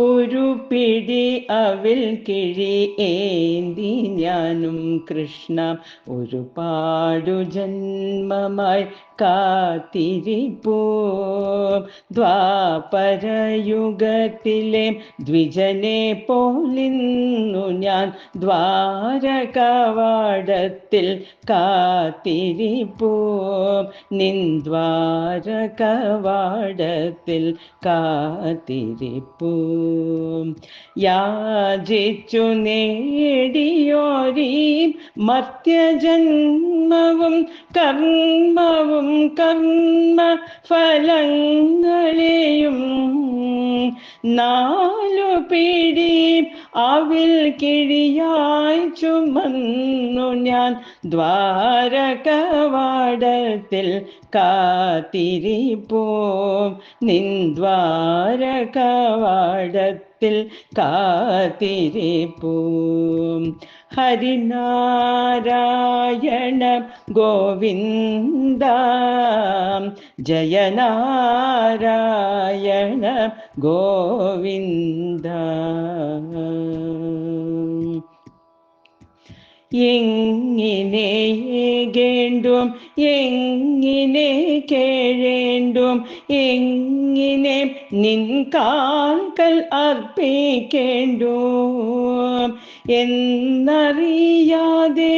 ഒരു പിടി അവിൽ കിഴി ഏന്തി ഞാനും കൃഷ്ണ. ഒരുപാടു ജന്മമായി കാത്തിരിപ്പൂ. ദ്വാപരയുഗത്തിലെ ദ്വിജനെ പോലിന്നു ഞാൻ ദ്വാരകവാടത്തിൽ കാത്തിരിപ്പൂ. നിന്ദ്വാരകവാടത്തിൽ കാത്തിരിപ്പൂ. യാചിച്ചു നേടിയോരീ മർത്യജന്മവും കർമ്മവും കർമ്മ ഫലങ്ങളെയും നാലു പിടി അവിൽ കിഴിയായി ചുമന്നു ഞാൻ ദ്വാരകവാടത്തിൽ കാത്തിരിപ്പോം. നിന്ദ്വാരകവാടത്തിൽ കാത്തിരിപ്പൂ. ഹരിനാരായണ ഗോവിന്ദ ജയനാരായണ ഗോവിന്ദ. എങ്ങിനെ കേണ്ടും എങ്ങിനെ കേഴേണ്ടും എങ്ങിനെ നിൻ കാൽക്കൽ അർപ്പിക്കേണ്ടും എന്നറിയാതെ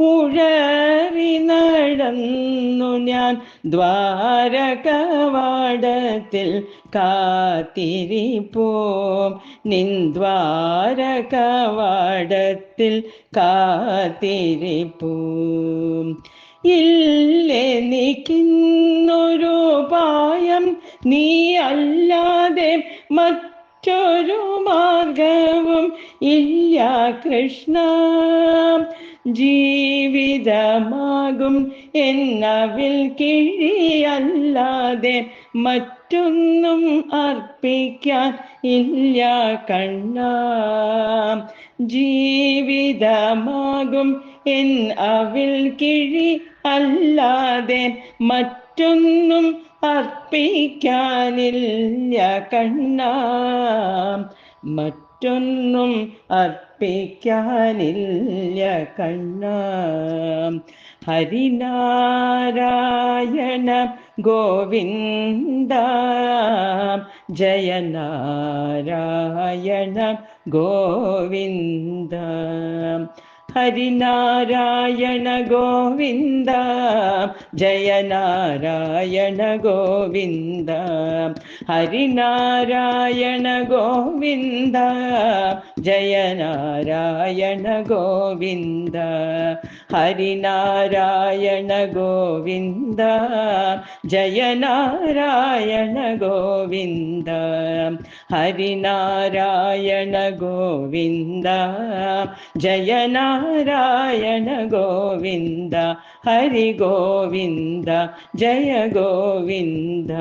ഉഴറി നടന്നു ഞാൻ ദ്വാരകവാടത്തിൽ കാത്തിരിപ്പോം. നിന്ദ്വാരകവാടത്തിൽ കാത്തിരിപ്പൂം. ഇല്ലെനിക്കുന്നൊരു പായം നീ അല്ലാതെ മറ്റൊരു മാർഗവും ഇല്ല കൃഷ്ണ. ജീവിതമാകും എന്നവിൽ കിഴിയല്ലാതെ മറ്റൊന്നും അർപ്പിക്കാൻ ഇല്ല കണ്ണ. ജീവിതമാകും എൻ അവിൽ കിഴി അല്ലാതെ മറ്റൊന്നും അർപ്പിക്കാനില്ല കണ്ണ. മറ്റൊന്നും അർപ്പിക്കാനില്ല കണ്ണ. ഹരിനാരായണ ഗോവിന്ദ. ജയനാരായണ ഗോവിന്ദ. ഹരിനാരായണ ഗോവിന്ദ ജയനാരായണ ഗോവിന്ദ ഹരിനാരായണ ഗോവിന്ദ ജയനാരായണ ഗോവിന്ദ ഹരിനാരായണ ഗോവിന്ദ ജയനാരായണ ഗോവിന്ദ ഹരിനാരായണ ഗോവിന്ദ ജയനാരായണ ഗോവിന്ദ ഹരി ഗോവിന്ദ ജയ ഗോവിന്ദ